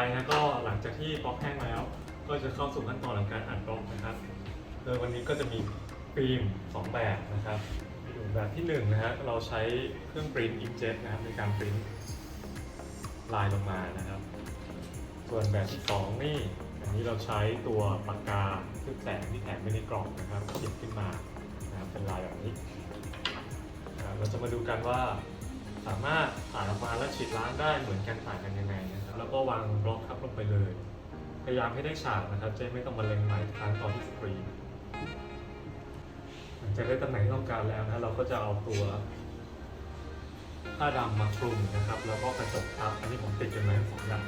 ไปนะก็หลังจากที่บล็อกแห้งแล้ว ก็จะเข้าสู่ขั้นตอนของการอัดบล็อกนะครับ โดยวันนี้ก็จะมีฟิล์มสองแบบนะครับแบบที่หนึ่งนะฮะเราใช้เครื่องปริ้นอิงเจ็ตนะครับในการปริ้นลายลงมานะครับ ส่วนแบบที่สองนี่อันนี้เราใช้ตัวปากกาทึบแสงที่แถมไปในกล่องนะครับเขียนขึ้นมานะครับเป็นลายแบบนี้เราจะมาดูกันว่าสามารถถ่ายออกมาแล้วฉีดล้างได้เหมือนกันต่างกันยังไงนะ แล้วก็วางบล็อกทับลงไปเลย พยายามให้ได้ฉากนะครับจะไม่ต้องมาเล็งใหม่ทางตอนที่สกรีนหลังจากได้ตำแหน่งที่ต้องการแล้วนะเราก็จะเอาตัวผ้าดำมาคลุมนะครับ แล้วก็กระจกทับอันนี้ผมติดกันมาทั้งสองอย่าง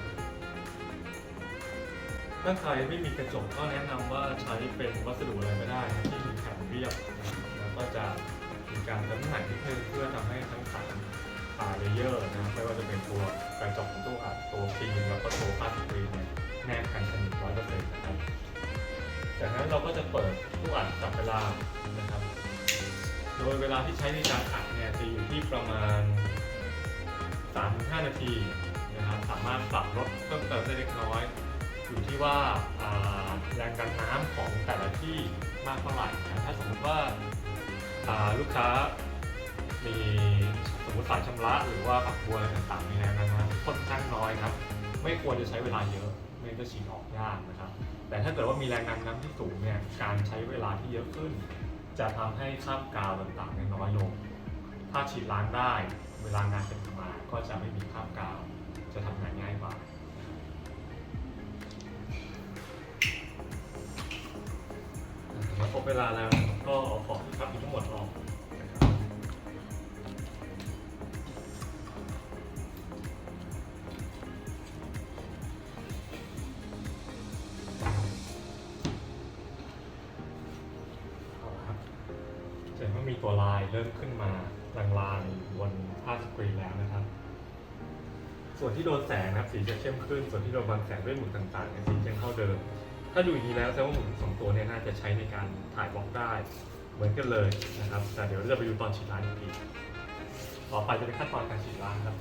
ถ้าใครไม่มีกระจกก็แนะนำว่าใช้เป็นวัสดุอะไรก็ได้นะที่มีแผ่นเรียบนะแล้วก็จะมีการจำหน่ายนิดนึงเพื่อทำให้ทั้งสามอ่าเลเยอร์นะไม่ว่าจะเป็น เราก็จะเปิดตู้อัดจับเวลานะครับ โดยเวลาที่ใช้ในการอัดเนี่ยจะอยู่ที่ประมาณ 3-5 นาทีนะครับ สามารถปรับลดเพิ่มเติมได้เล็กน้อย อยู่ที่ว่าแรงดันน้ำของแต่ละที่มากเท่าไหร่นะถ้าสมมติว่าาลูกค้ามีสมมติสายชำระหรือว่าฝักบัวอะไรต่างๆมีแรงดันน้ำค่อนข้างน้อยครับ ไม่ควรจะใช้เวลาเยอะ ม่งั้นจะฉีดออกยากนะครับ แต่ถ้าเกิดว่ามีแรงดันน้ำที่สูงเนี่ยการใช้เวลาที่เยอะขึ้น จะทำให้คราบกาวต่างๆน,น้อยลง ถ้าฉีดล้างได้เวลางานเป็นมาก็จะไม่มีคราบกาว จะทำงานง่ายกว่ามาครบเวลาแล้วก็เอาของ ตัวลายเริ่มขึ้นมาลางๆบนผ้าสกรีนแล้วนะครับ ส่วนที่โดนแสงนะครับสีจะเข้มขึ้น ส่วนที่โดนบังแสงด้วยหมุดต่างๆเนี่ยสีจะเท่าเดิม ถ้าดูอย่างนี้แล้วแสดงว่าหมุดสองตัวเนี่ยน่าจะใช้ในการถ่ายบล็อกได้เหมือนกันเลยนะครับ แต่เดี๋ยวเราจะไปดูตอนฉีดล้างอีกทีต่อไปจะเป็นขั้นตอนการฉีดล้างครับ